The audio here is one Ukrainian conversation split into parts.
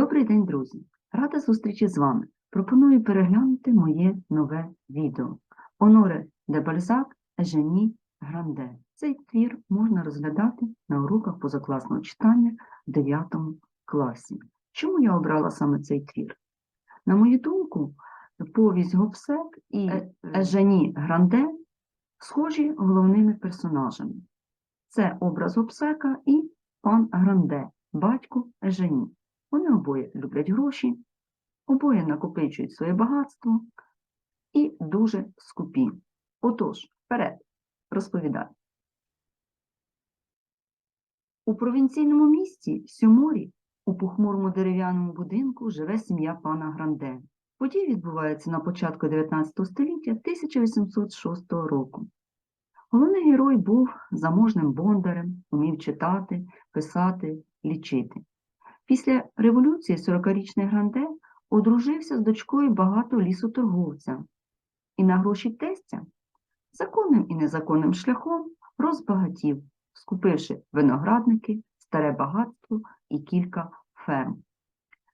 Добрий день, друзі! Рада зустрічі з вами. Пропоную переглянути моє нове відео. Оноре де Бальзак Ежені Гранде. Цей твір можна розглядати на уроках позакласного читання в 9 класі. Чому я обрала саме цей твір? На мою думку, повість Гобсек і Е- Ежені Гранде схожі головними персонажами. Це образ Гобсека і пан Гранде, батько Ежені. Вони обоє люблять гроші, обоє накопичують своє багатство і дуже скупі. Отож, вперед, розповідаю. У провінційному місті Сюморі у похмурому дерев'яному будинку живе сім'я пана Гранде. Події відбуваються на початку 19 століття 1806 року. Головний герой був заможним бондарем, умів читати, писати, лічити. Після революції 40-річний Гранде одружився з дочкою багато лісоторговця і на гроші тестя законним і незаконним шляхом розбагатів, скупивши виноградники, старе багатство і кілька ферм.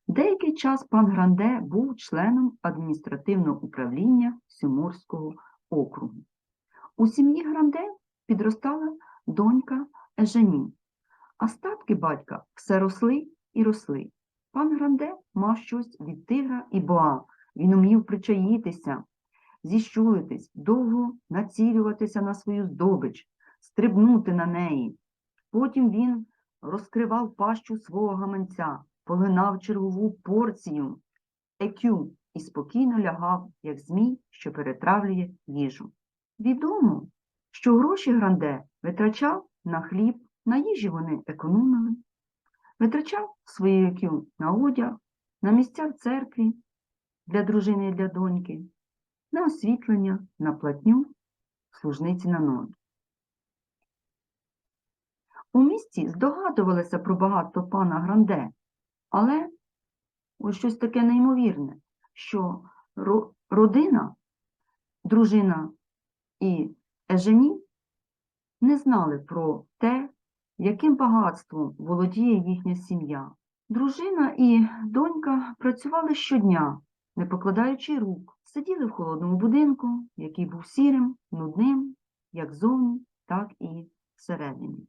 Деякий час пан Гранде був членом адміністративного управління Сюморського округу. У сім'ї Гранде підростала донька Ежені, а статки батька все росли і росли. Пан Гранде мав щось від тигра і боа. Він умів причаїтися, зіщулитись, довго націлюватися на свою здобич, стрибнути на неї. Потім він розкривав пащу свого гаманця, поглинав чергову порцію екю і спокійно лягав, як змій, що перетравлює їжу. Відомо, що гроші Гранде витрачав на хліб, на їжі вони економили, витрачав свої IQ на одяг, на місця в церкві для дружини і для доньки, на освітлення, на платню, служниці на ноги. У місті здогадувалися про багато пана Гранде, але ось щось таке неймовірне, що родина, дружина і Ежені не знали про те, яким багатством володіє їхня сім'я. Дружина і донька працювали щодня, не покладаючи рук, сиділи в холодному будинку, який був сірим, нудним, як зовні, так і всередині.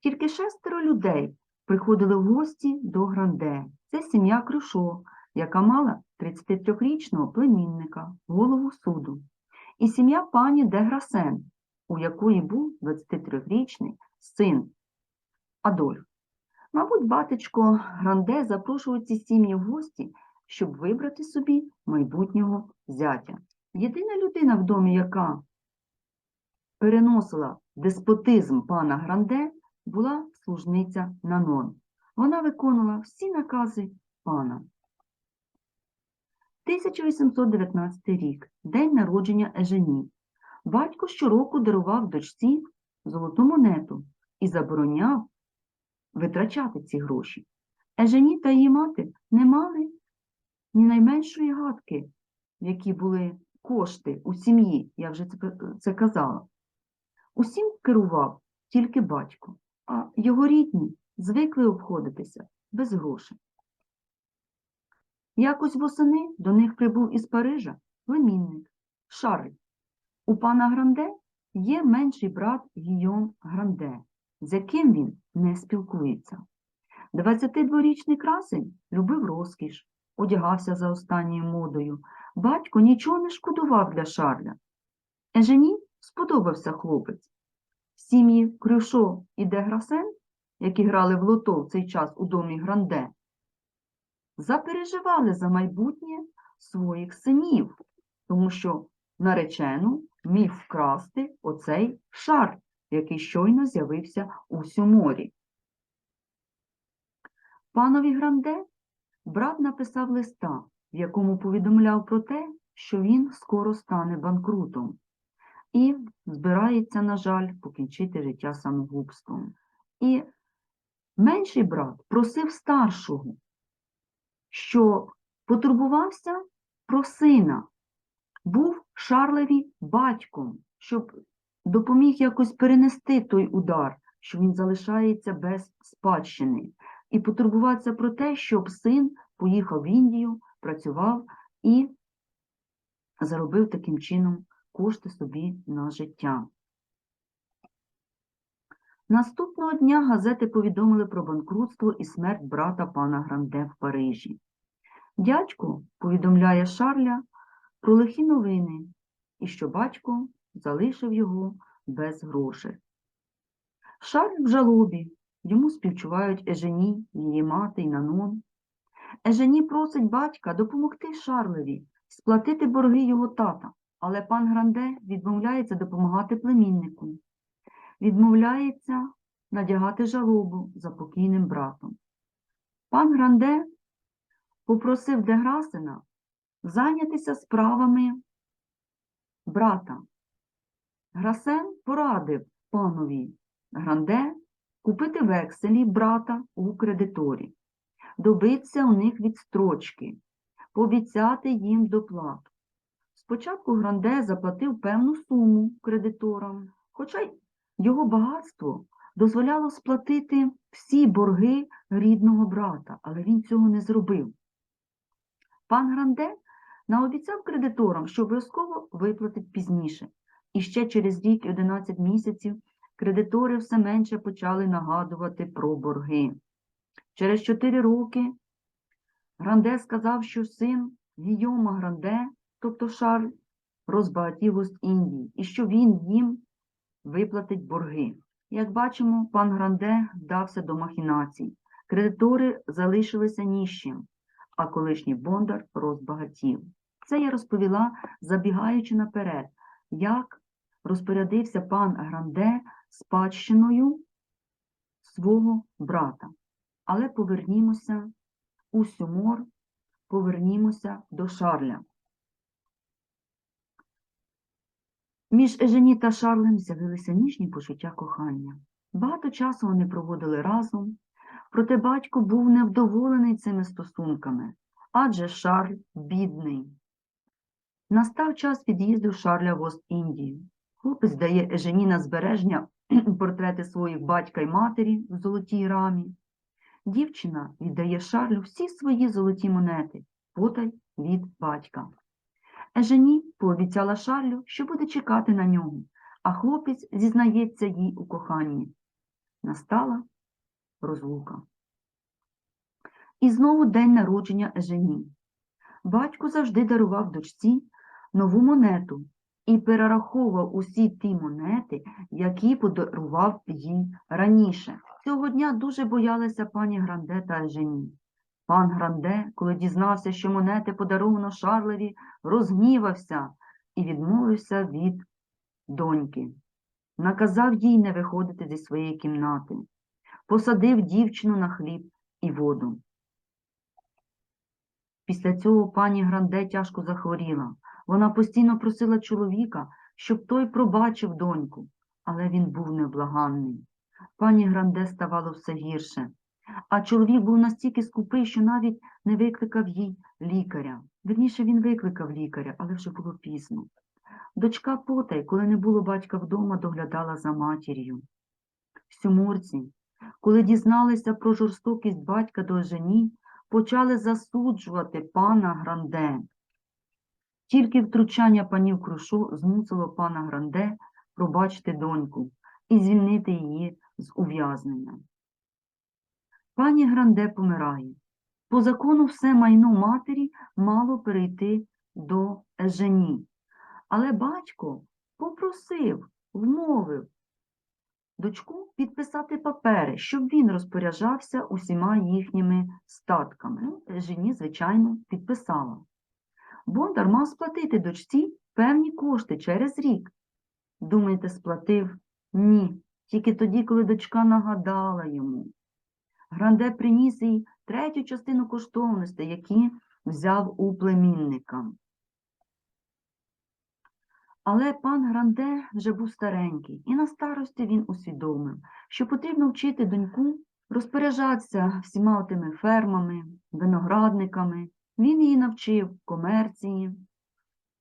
Тільки шестеро людей приходили в гості до Гранде. Це сім'я Крюшо, яка мала 33-річного племінника, голову суду, і сім'я пані Деграсен, у якої був 23-річний син Адольф. Мабуть, батечко Гранде запрошував ці сім'ї в гості, щоб вибрати собі майбутнього зятя. Єдина людина в домі, яка переносила деспотизм пана Гранде, була служниця Нанон. Вона виконувала всі накази пана. 1819 рік, день народження Ежені. Батько щороку дарував дочці золоту монету і забороняв витрачати ці гроші. Ежені та її мати не мали ні найменшої гадки, які були кошти у сім'ї, я вже це, казала. Усім керував тільки батько, а його рідні звикли обходитися без грошей. Якось восени до них прибув із Парижа племінник Шарль. У пана Гранде є менший брат Гійом Гранде, з яким він не спілкується. 22-річний красень любив розкіш, одягався за останньою модою. Батько нічого не шкодував для Шарля. Ежені сподобався хлопець. Сім'ї Крюшо і Деграсен, які грали в лото в цей час у домі Гранде, запереживали за майбутнє своїх синів, тому що наречену міг вкрасти оцей шар, який щойно з'явився у Сюморі. Панові Гранде брат написав листа, в якому повідомляв про те, що він скоро стане банкрутом і збирається, на жаль, покінчити життя самогубством. І менший брат просив старшого, що потурбувався про сина, був Шарлеві батьком, щоб допоміг якось перенести той удар, що він залишається без спадщини. і потурбуватися про те, щоб син поїхав в Індію, працював і заробив таким чином кошти собі на життя. Наступного дня газети повідомили про банкрутство і смерть брата пана Гранде в Парижі. Дядько повідомляє Шарля про лихі новини і що батько залишив його без грошей. Шарль в жалобі, йому співчувають Ежені, її мати і Нанон. Ежені просить батька допомогти Шарлеві сплатити борги його тата, але пан Гранде відмовляється допомагати племіннику, відмовляється надягати жалобу за покійним братом. Пан Гранде попросив Деграсина зайнятися справами брата. Грасен порадив панові Гранде купити векселі брата у кредиторі, добитися у них відстрочки, пообіцяти їм доплату. Спочатку Гранде заплатив певну суму кредиторам, хоча й його багатство дозволяло сплатити всі борги рідного брата, але він цього не зробив. Пан Гранде наобіцяв кредиторам, що обов'язково виплатить пізніше. І ще через рік і 11 місяців кредитори все менше почали нагадувати про борги. Через 4 роки Гранде сказав, що син Гійома Гранде, тобто Шарль, розбагатів Ост-Індії, і що він їм виплатить борги. Як бачимо, пан Гранде вдався до махінацій. Кредитори залишилися ніщим, а колишній бондар розбагатів. Це я розповіла, забігаючи наперед, як розпорядився пан Гранде спадщиною свого брата. Але повернімося у Сюмор, повернімося до Шарля. Між Ежені та Шарлем з'явилися ніжні почуття кохання. Багато часу вони проводили разом, проте батько був невдоволений цими стосунками, адже Шарль бідний. Настав час від'їзду Шарля в Ост-Індію. Хлопець дає Ежені на збереження портрети своїх батька й матері в золотій рамі. Дівчина віддає Шарлю всі свої золоті монети, потай від батька. Ежені пообіцяла Шарлю, що буде чекати на нього, а хлопець зізнається їй у коханні. Настала розлука. І знову день народження Ежені. Батько завжди дарував дочці нову монету і перераховував усі ті монети, які подарував їй раніше. Цього дня дуже боялися пані Гранде та Ежені. Пан Гранде, коли дізнався, що монети подаровано Шарлеві, розгнівався і відмовився від доньки. Наказав їй не виходити зі своєї кімнати, посадив дівчину на хліб і воду. Після цього пані Гранде тяжко захворіла. Вона постійно просила чоловіка, щоб той пробачив доньку, але він був неблаганний. Пані Гранде ставало все гірше, а чоловік був настільки скупий, що навіть не викликав їй лікаря. Верніше він викликав лікаря, але вже було пізно. Дочка потай, коли не було батька вдома, доглядала за матір'ю. Сюморці, коли дізналися про жорстокість батька до жені, почали засуджувати пана Гранде. Тільки втручання панів Крушо змусило пана Гранде пробачити доньку і звільнити її з ув'язнення. Пані Гранде помирає. По закону все майно матері мало перейти до Ежені. Але батько попросив, вмовив дочку підписати папери, щоб він розпоряджався усіма їхніми статками. Ну, Ежені, звичайно, підписала. Бондар мав сплатити дочці певні кошти через рік. Думаєте, сплатив? Ні. Тільки тоді, коли дочка нагадала йому. Гранде приніс їй третю частину коштовностей, які взяв у племінника. Але пан Гранде вже був старенький, і на старості він усвідомив, що потрібно вчити доньку розпоряджатися всіма тими фермами, виноградниками. Він її навчив комерції,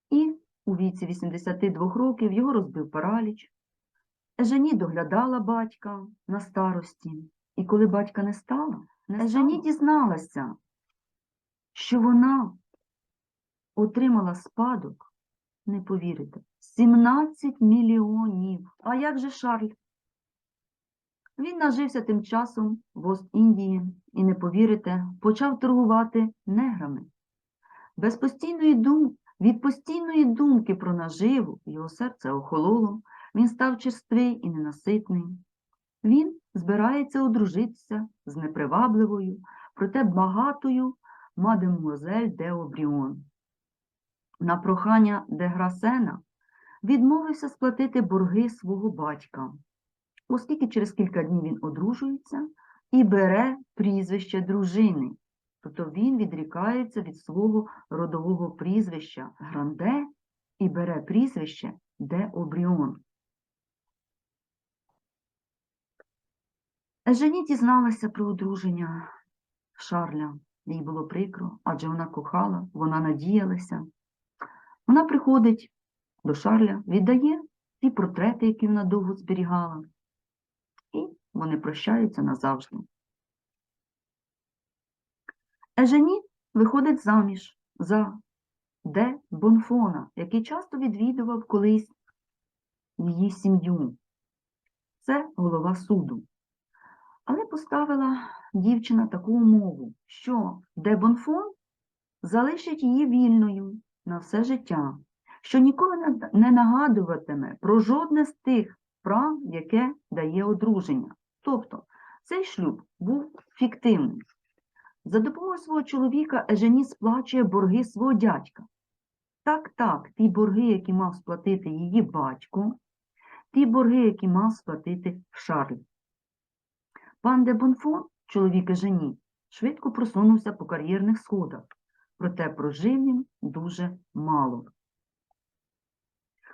і у віці 82 років його розбив параліч. Ежені доглядала батька на старості, і коли батька не стало, не Жені дізналася, що вона отримала спадок, не повірите, 17 мільйонів. А як же Шарль? Він нажився тим часом в Ост-Індії і, не повірите, почав торгувати неграми. Без постійної дум... Від постійної думки про наживу його серце охололо, він став черствий і ненаситний. Він збирається одружитися з непривабливою, проте багатою мадемуазель де Обріон. На прохання де Грасена відмовився сплатити борги свого батька, оскільки через кілька днів він одружується і бере прізвище дружини. Тобто він відрікається від свого родового прізвища Гранде і бере прізвище де Обріон. Ежені дізналася про одруження Шарля. Їй було прикро, адже вона кохала, вона надіялася. Вона приходить до Шарля, віддає ті портрети, які вона довго зберігала, вони прощаються назавжди. Ежені виходить заміж за Де Бонфона, який часто відвідував колись її сім'ю. Це голова суду. Але поставила дівчина таку умову, що Де Бонфон залишить її вільною на все життя, що ніколи не- нагадуватиме про жодне з тих прав, яке дає одруження. Тобто цей шлюб був фіктивний. За допомогою свого чоловіка Ежені сплачує борги свого дядька. Так, так, ті борги, які мав сплатити її батько, ті борги, які мав сплатити Шарль. Пан де Бонфон, чоловік Ежені, швидко просунувся по кар'єрних сходах, проте прожив він дуже мало.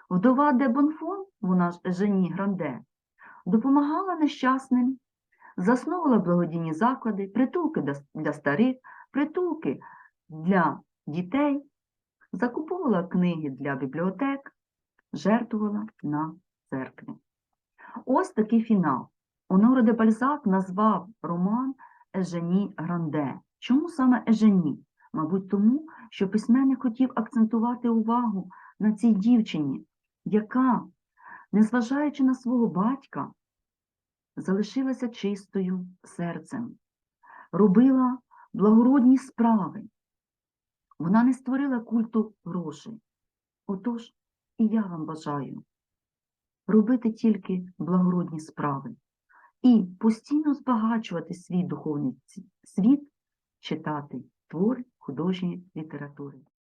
Вдова де Бонфон, вона ж Ежені Гранде, допомагала нещасним засновувала благодійні заклади, притулки для- старих, притулки для дітей, закуповувала книги для бібліотек, жертвувала на церкві. Ось такий фінал. Оноре де Бальзак назвав роман Ежені Гранде. Чому саме Ежені? Мабуть, тому, що письменник хотів акцентувати увагу на цій дівчині, яка, незважаючи на свого батька, залишилася чистою серцем, робила благородні справи. Вона не створила культу грошей. Отож, і я вам бажаю робити тільки благородні справи і постійно збагачувати свій духовний світ, читати твори художньої літератури.